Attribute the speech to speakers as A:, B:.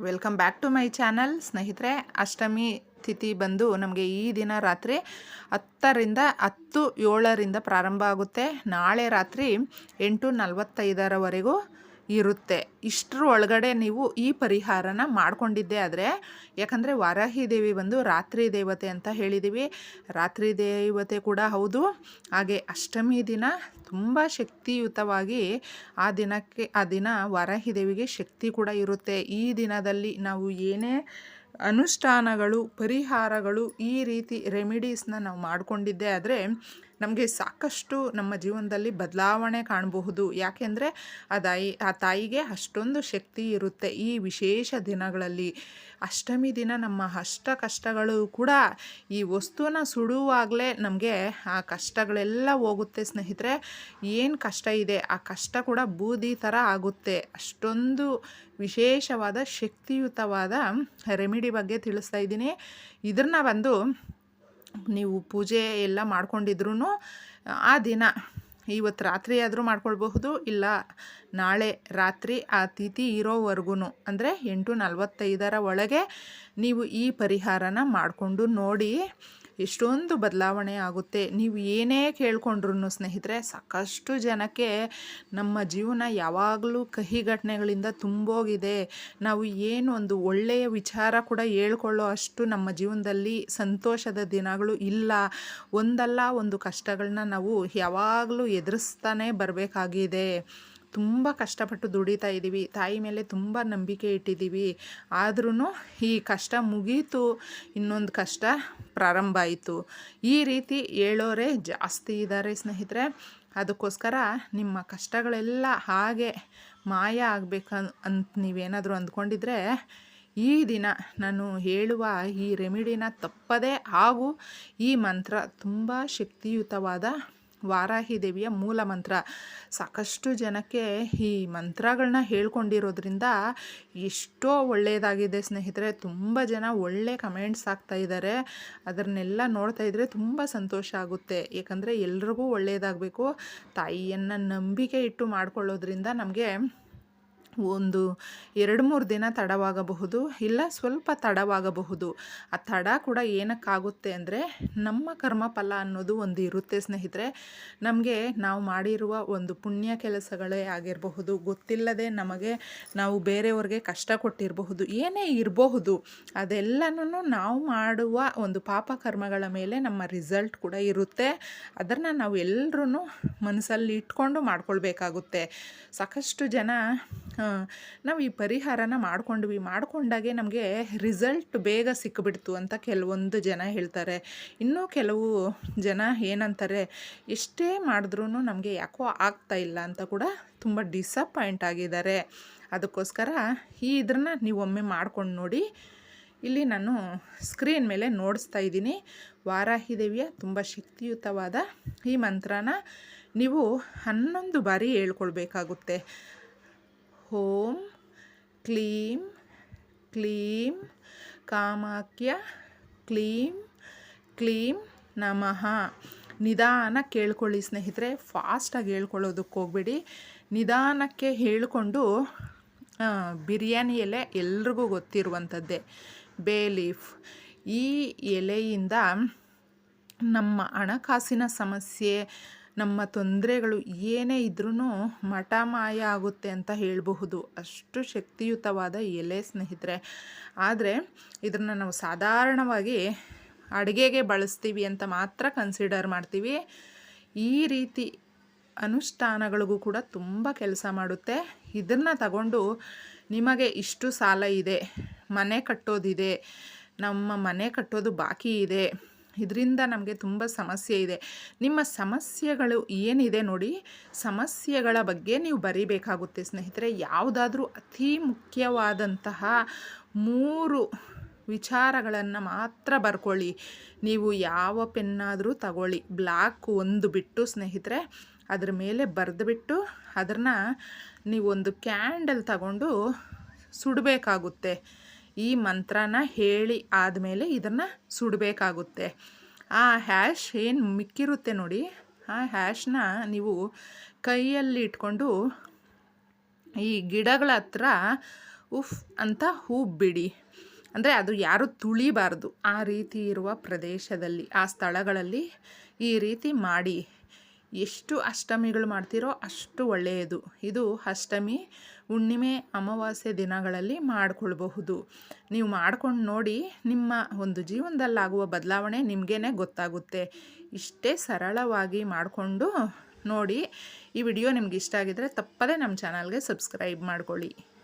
A: Welcome back to my channel ಸ್ನೇಹಿತರೆ. ಅಷ್ಟಮಿ ತಿಥಿ ಬಂದು ನಮಗೆ ಈ ದಿನ ರಾತ್ರಿ ಹತ್ತರಿಂದ ಹತ್ತು ಏಳರಿಂದ ಪ್ರಾರಂಭ ಆಗುತ್ತೆ. ನಾಳೆ ರಾತ್ರಿ ಎಂಟು ನಲವತ್ತೈದರವರೆಗೂ ಇರುತ್ತೆ. ಇಷ್ಟರ ಒಳಗಡೆ ನೀವು ಈ ಪರಿಹಾರನ ಮಾಡಿಕೊಂಡಿದ್ದೆ ಆದರೆ, ಯಾಕಂದರೆ ವಾರಾಹಿ ದೇವಿ ಬಂದು ರಾತ್ರಿ ದೇವತೆ ಅಂತ ಹೇಳಿದ್ದೀವಿ ರಾತ್ರಿ ದೇವತೆ ಕೂಡ ಹೌದು. ಹಾಗೆ ಅಷ್ಟಮಿ ದಿನ ತುಂಬ ಶಕ್ತಿಯುತವಾಗಿ ಆ ದಿನಕ್ಕೆ, ಆ ದಿನ ವಾರಾಹಿ ದೇವಿಗೆ ಶಕ್ತಿ ಕೂಡ ಇರುತ್ತೆ. ಈ ದಿನದಲ್ಲಿ ನಾವು ಏನೇ ಅನುಷ್ಠಾನಗಳು, ಪರಿಹಾರಗಳು ಈ ರೀತಿ ರೆಮಿಡೀಸ್ನ ನಾವು ಮಾಡಿಕೊಂಡಿದ್ದೆ ಆದರೆ ನಮಗೆ ಸಾಕಷ್ಟು ನಮ್ಮ ಜೀವನದಲ್ಲಿ ಬದಲಾವಣೆ ಕಾಣಬಹುದು. ಯಾಕೆಂದರೆ ಆ ತಾಯಿ, ಆ ತಾಯಿಗೆ ಅಷ್ಟೊಂದು ಶಕ್ತಿ ಇರುತ್ತೆ ಈ ವಿಶೇಷ ದಿನಗಳಲ್ಲಿ. ಅಷ್ಟಮಿ ದಿನ ನಮ್ಮ ಅಷ್ಟ ಕಷ್ಟಗಳು ಕೂಡ ಈ ವಸ್ತುನ ಸುಡುವಾಗಲೇ ನಮಗೆ ಆ ಕಷ್ಟಗಳೆಲ್ಲ ಹೋಗುತ್ತೆ ಸ್ನೇಹಿತರೆ. ಏನು ಕಷ್ಟ ಇದೆ? ಆ ಕಷ್ಟ ಕೂಡ ಬೂದಿ ಥರ ಆಗುತ್ತೆ. ಅಷ್ಟೊಂದು ವಿಶೇಷವಾದ ಶಕ್ತಿಯುತವಾದ ರೆಮಿಡಿ ಬಗ್ಗೆ ತಿಳಿಸ್ತಾ ಇದ್ದೀನಿ. ಇದನ್ನು ಬಂದು ನೀವು ಪೂಜೆ ಎಲ್ಲ ಮಾಡ್ಕೊಂಡಿದ್ರೂ ಆ ದಿನ ಇವತ್ತು ರಾತ್ರಿ ಆದರೂ ಮಾಡ್ಕೊಳ್ಬಹುದು, ಇಲ್ಲ ನಾಳೆ ರಾತ್ರಿ ಆ ತಿಥಿ ಇರೋವರೆಗೂ ಅಂದರೆ ಎಂಟು ನಲವತ್ತೈದರ ಒಳಗೆ ನೀವು ಈ ಪರಿಹಾರನ ಮಾಡಿಕೊಂಡು ನೋಡಿ ಎಷ್ಟೊಂದು ಬದಲಾವಣೆ ಆಗುತ್ತೆ. ನೀವು ಏನೇ ಕೇಳ್ಕೊಂಡ್ರು ಸ್ನೇಹಿತರೆ, ಸಾಕಷ್ಟು ಜನಕ್ಕೆ ನಮ್ಮ ಜೀವನ ಯಾವಾಗಲೂ ಕಹಿ ಘಟನೆಗಳಿಂದ ತುಂಬೋಗಿದೆ. ನಾವು ಏನು ಒಂದು ಒಳ್ಳೆಯ ವಿಚಾರ ಕೂಡ ಹೇಳ್ಕೊಳ್ಳೋ ಅಷ್ಟು ನಮ್ಮ ಜೀವನದಲ್ಲಿ ಸಂತೋಷದ ದಿನಗಳು ಇಲ್ಲ. ಒಂದಲ್ಲ ಒಂದು ಕಷ್ಟಗಳನ್ನ ನಾವು ಯಾವಾಗಲೂ ಎದುರಿಸ್ತಾನೆ ಬರಬೇಕಾಗಿದೆ. ತುಂಬ ಕಷ್ಟಪಟ್ಟು ದುಡಿತಾ ಇದ್ದೀವಿ. ತಾಯಿ ಮೇಲೆ ತುಂಬ ನಂಬಿಕೆ ಇಟ್ಟಿದ್ದೀವಿ. ಆದ್ರೂ ಈ ಕಷ್ಟ ಮುಗೀತು. ಇನ್ನೊಂದು ಕಷ್ಟ ಪ್ರಾರಂಭ ಆಯಿತು. ಈ ರೀತಿ ಹೇಳೋರೇ ಜಾಸ್ತಿ ಇದ್ದಾರೆ ಸ್ನೇಹಿತರೆ. ಅದಕ್ಕೋಸ್ಕರ ನಿಮ್ಮ ಕಷ್ಟಗಳೆಲ್ಲ ಹಾಗೆ ಮಾಯ ಆಗಬೇಕ ಅಂತ ನೀವೇನಾದರೂ ಅಂದ್ಕೊಂಡಿದ್ರೆ ಈ ದಿನ ನಾನು ಹೇಳುವ ಈ ರೆಮಿಡಿನ ತಪ್ಪದೇ ಹಾಗೂ ಈ ಮಂತ್ರ ತುಂಬ ಶಕ್ತಿಯುತವಾದ ವಾರಾಹಿ ದೇವಿಯ ಮೂಲ ಮಂತ್ರ. ಸಾಕಷ್ಟು ಜನಕ್ಕೆ ಈ ಮಂತ್ರಗಳನ್ನ ಹೇಳ್ಕೊಂಡಿರೋದ್ರಿಂದ ಎಷ್ಟೋ ಒಳ್ಳೆಯದಾಗಿದೆ ಸ್ನೇಹಿತರೆ. ತುಂಬ ಜನ ಒಳ್ಳೆ ಕಮೆಂಟ್ಸ್ ಆಗ್ತಾ ಇದ್ದಾರೆ ಅದನ್ನೆಲ್ಲ ನೋಡ್ತಾ ಇದ್ದರೆ ತುಂಬ ಸಂತೋಷ ಆಗುತ್ತೆ. ಏಕೆಂದರೆ ಎಲ್ರಿಗೂ ಒಳ್ಳೆಯದಾಗಬೇಕು ತಾಯಿಯನ್ನು ನಂಬಿಕೆ ಇಟ್ಟು ಮಾಡ್ಕೊಳ್ಳೋದ್ರಿಂದ ನಮಗೆ ಒಂದು ಎರಡು ಮೂರು ದಿನ ತಡವಾಗಬಹುದು ಇಲ್ಲ ಸ್ವಲ್ಪ ತಡವಾಗಬಹುದು. ಆ ತಡ ಕೂಡ ಏನಕ್ಕಾಗುತ್ತೆ ಅಂದರೆ ನಮ್ಮ ಕರ್ಮಫಲ ಅನ್ನೋದು ಒಂದು ಇರುತ್ತೆ ಸ್ನೇಹಿತರೆ. ನಮಗೆ ನಾವು ಮಾಡಿರುವ ಒಂದು ಪುಣ್ಯ ಕೆಲಸಗಳೇ ಆಗಿರಬಹುದು. ಗೊತ್ತಿಲ್ಲದೆ ನಮಗೆ ನಾವು ಬೇರೆಯವ್ರಿಗೆ ಕಷ್ಟ ಕೊಟ್ಟಿರಬಹುದು. ಏನೇ ಇರಬಹುದು. ಅದೆಲ್ಲನೂ ನಾವು ಮಾಡುವ ಒಂದು ಪಾಪ ಕರ್ಮಗಳ ಮೇಲೆ ನಮ್ಮ ರಿಸಲ್ಟ್ ಕೂಡ ಇರುತ್ತೆ. ಅದನ್ನು ನಾವು ಎಲ್ಲರೂ ಮನಸ್ಸಲ್ಲಿ ಇಟ್ಕೊಂಡು ಮಾಡ್ಕೊಳ್ಬೇಕಾಗುತ್ತೆ. ಸಾಕಷ್ಟು ಜನ ನಾವು ಈ ಪರಿಹಾರನ ಮಾಡ್ಕೊಂಡ್ವಿ. ಮಾಡ್ಕೊಂಡಾಗೆ ನಮಗೆ ರಿಸಲ್ಟ್ ಬೇಗ ಸಿಕ್ಕಿಬಿಡ್ತು ಅಂತ ಕೆಲವೊಂದು ಜನ ಹೇಳ್ತಾರೆ. ಇನ್ನೂ ಕೆಲವು ಜನ ಏನಂತಾರೆ, ಎಷ್ಟೇ ಮಾಡಿದ್ರೂ ನಮಗೆ ಯಾಕೋ ಆಗ್ತಾ ಇಲ್ಲ ಅಂತ ಕೂಡ ತುಂಬ ಡಿಸಪಾಯಿಂಟ್ ಆಗಿದ್ದಾರೆ. ಅದಕ್ಕೋಸ್ಕರ ಈ ಇದನ್ನು ನೀವೊಮ್ಮೆ ಮಾಡ್ಕೊಂಡು ನೋಡಿ. ಇಲ್ಲಿ ನಾನು ಸ್ಕ್ರೀನ್ ಮೇಲೆ ನೋಡಿಸ್ತಾ ಇದ್ದೀನಿ. ವಾರಾಹಿ ದೇವಿಯ ತುಂಬ ಶಕ್ತಿಯುತವಾದ ಈ ಮಂತ್ರನ ನೀವು ಹನ್ನೊಂದು ಬಾರಿ ಹೇಳ್ಕೊಳ್ಬೇಕಾಗುತ್ತೆ. ಓಂ ಕ್ಲೀಂ ಕ್ಲೀಂ ಕಾಮಾಕ್ಯ ಕ್ಲೀಂ ಕ್ಲೀಂ ನಮಃ. ನಿಧಾನ ಕೇಳ್ಕೊಳ್ಳಿ ಸ್ನೇಹಿತರೆ, ಫಾಸ್ಟಾಗಿ ಹೇಳ್ಕೊಳ್ಳೋದಕ್ಕೆ ಹೋಗ್ಬೇಡಿ. ನಿಧಾನಕ್ಕೆ ಹೇಳಿಕೊಂಡು ಬಿರಿಯಾನಿ ಎಲೆ ಎಲ್ರಿಗೂ ಗೊತ್ತಿರುವಂಥದ್ದೇ. Bay leaf. ಈ ಎಲೆಯಿಂದ ನಮ್ಮ ಹಣಕಾಸಿನ ಸಮಸ್ಯೆ ನಮ್ಮ ತೊಂದರೆಗಳು ಏನೇ ಇದ್ರೂ ಮಠ ಮಾಯ ಆಗುತ್ತೆ ಅಂತ ಹೇಳಬಹುದು. ಅಷ್ಟು ಶಕ್ತಿಯುತವಾದ ಎಲೆ ಸ್ನೇಹಿತರೆ. ಆದರೆ ಇದನ್ನು ನಾವು ಸಾಧಾರಣವಾಗಿ ಅಡುಗೆಗೆ ಬಳಸ್ತೀವಿ ಅಂತ ಮಾತ್ರ ಕನ್ಸಿಡರ್ ಮಾಡ್ತೀವಿ. ಈ ರೀತಿ ಅನುಷ್ಠಾನಗಳಿಗೂ ಕೂಡ ತುಂಬ ಕೆಲಸ ಮಾಡುತ್ತೆ. ಇದನ್ನು ತಗೊಂಡು ನಿಮಗೆ ಇಷ್ಟು ಸಾಲ ಇದೆ, ಮನೆ ಕಟ್ಟೋದಿದೆ, ನಮ್ಮ ಮನೆ ಕಟ್ಟೋದು ಬಾಕಿ ಇದೆ ಇದರಿಂದ ನಮಗೆ ತುಂಬ ಸಮಸ್ಯೆ ಇದೆ. ನಿಮ್ಮ ಸಮಸ್ಯೆಗಳು ಏನಿದೆ ನೋಡಿ, ಸಮಸ್ಯೆಗಳ ಬಗ್ಗೆ ನೀವು ಬರೀಬೇಕಾಗುತ್ತೆ ಸ್ನೇಹಿತರೆ. ಯಾವುದಾದ್ರೂ ಅತಿ ಮುಖ್ಯವಾದಂತಹ ಮೂರು ವಿಚಾರಗಳನ್ನು ಮಾತ್ರ ಬರ್ಕೊಳ್ಳಿ. ನೀವು ಯಾವ ಪೆನ್ನಾದರೂ ತಗೊಳ್ಳಿ. ಬ್ಲ್ಯಾಕ್ ಒಂದು ಬಿಟ್ಟು ಸ್ನೇಹಿತರೆ, ಅದ್ರ ಮೇಲೆ ಬರೆದುಬಿಟ್ಟು ಅದನ್ನು ನೀವೊಂದು ಕ್ಯಾಂಡಲ್ ತಗೊಂಡು ಸುಡಬೇಕಾಗುತ್ತೆ. ಈ ಮಂತ್ರನ ಹೇಳಿ ಆದಮೇಲೆ ಇದನ್ನು ಸುಡಬೇಕಾಗುತ್ತೆ. ಆ ಹ್ಯಾಶ್ ಏನು ಮಿಕ್ಕಿರುತ್ತೆ ನೋಡಿ. ಆ ಹ್ಯಾಶ್ನ ನೀವು ಕೈಯಲ್ಲಿ ಇಟ್ಕೊಂಡು ಈ ಗಿಡಗಳ ಹತ್ರ ಉಫ್ ಅಂತ ಹೂ ಬಿಡಿ ಅಂದರೆ ಅದು ಯಾರು ತುಳಿಬಾರ್ದು. ಆ ರೀತಿ ಇರುವ ಪ್ರದೇಶದಲ್ಲಿ, ಆ ಸ್ಥಳಗಳಲ್ಲಿ ಈ ರೀತಿ ಮಾಡಿ. ಎಷ್ಟು ಅಷ್ಟಮಿಗಳು ಮಾಡ್ತೀರೋ ಅಷ್ಟು ಒಳ್ಳೆಯದು. ಇದು ಅಷ್ಟಮಿ, ಹುಣ್ಣಿಮೆ, ಅಮಾವಾಸ್ಯೆ ದಿನಗಳಲ್ಲಿ ಮಾಡಿಕೊಳ್ಬಹುದು. ನೀವು ಮಾಡ್ಕೊಂಡು ನೋಡಿ ನಿಮ್ಮ ಒಂದು ಜೀವನದಲ್ಲಾಗುವ ಬದಲಾವಣೆ ನಿಮಗೇ ಗೊತ್ತಾಗುತ್ತೆ. ಇಷ್ಟೇ ಸರಳವಾಗಿ ಮಾಡಿಕೊಂಡು ನೋಡಿ. ಈ ವಿಡಿಯೋ ನಿಮ್ಗೆ ಇಷ್ಟ ಆಗಿದರೆ ತಪ್ಪದೇ ನಮ್ಮ ಚಾನಲ್ಗೆ ಸಬ್ಸ್ಕ್ರೈಬ್ ಮಾಡ್ಕೊಳ್ಳಿ.